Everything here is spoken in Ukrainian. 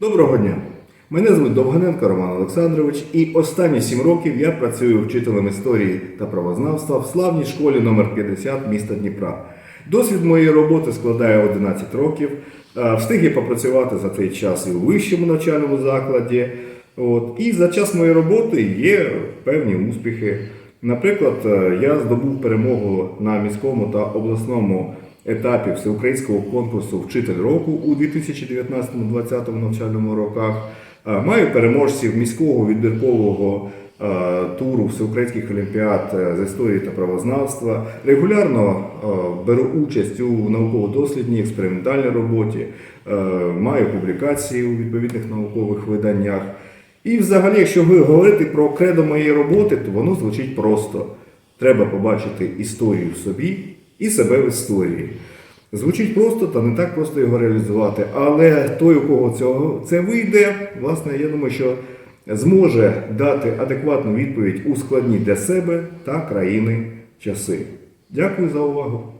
Доброго дня! Мене звуть Довганенко Роман Олександрович, і останні сім років я працюю вчителем історії та правознавства в славній школі номер 50 міста Дніпра. Досвід моєї роботи складає 11 років. Е, Встиг я попрацювати за цей час і у вищому навчальному закладі. От. І за час моєї роботи є певні успіхи. Наприклад, е, я здобув перемогу на міському та обласному етапі всеукраїнського конкурсу Вчитель року у 2019-2020 навчальному роках. Е, Маю переможців міського відбіркового е, туру всеукраїнських олімпіад е, з історії та правознавства. Регулярно беру участь у науково-дослідній експериментальній роботі, маю публікації у відповідних наукових виданнях. І взагалі, якщо ви говорите про кредо моєї роботи, то воно звучить просто. Треба побачити історію в собі і себе в історії. Звучить просто та не так просто його реалізувати. Але той, у кого цього це вийде, власне, я думаю, що зможе дати адекватну відповідь у складні для себе та країни часи. Дякую за увагу.